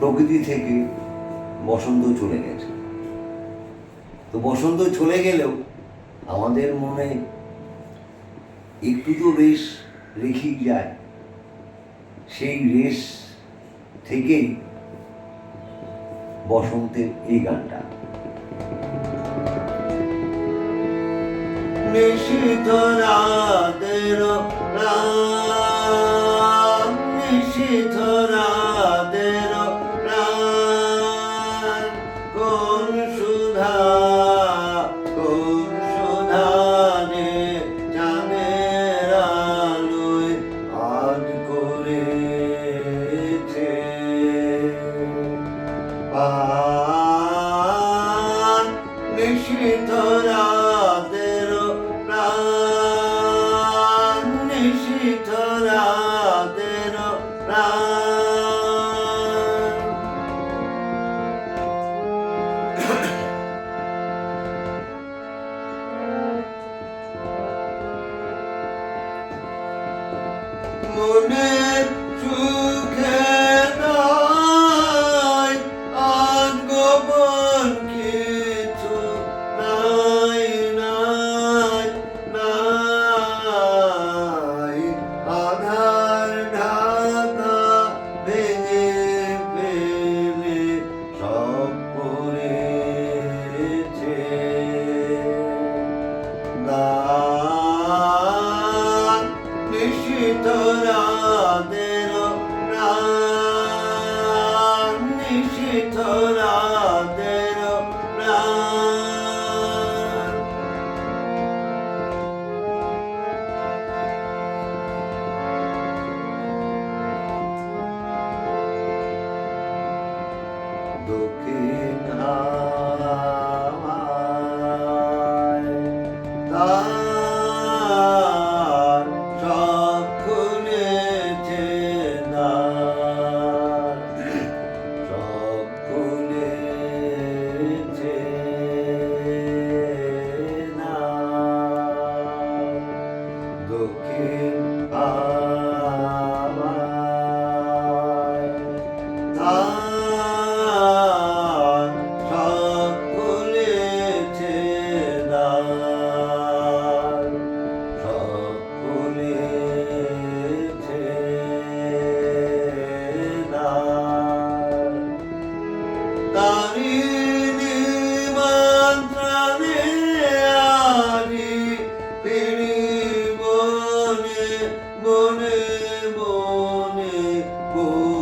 প্রকৃতি থেকে বসন্ত চলে গেছে। তো বসন্ত চলে গেলেও আমাদের মনে একটু তো রেশ রেখেই যায়। সেই রেশ থেকেই বসন্তের এই গানটা। নিশিত রাতের নিশিত রাত Konet Tuhan আমাদের প্রাণ নিষিদ্ধ It is. মনে পো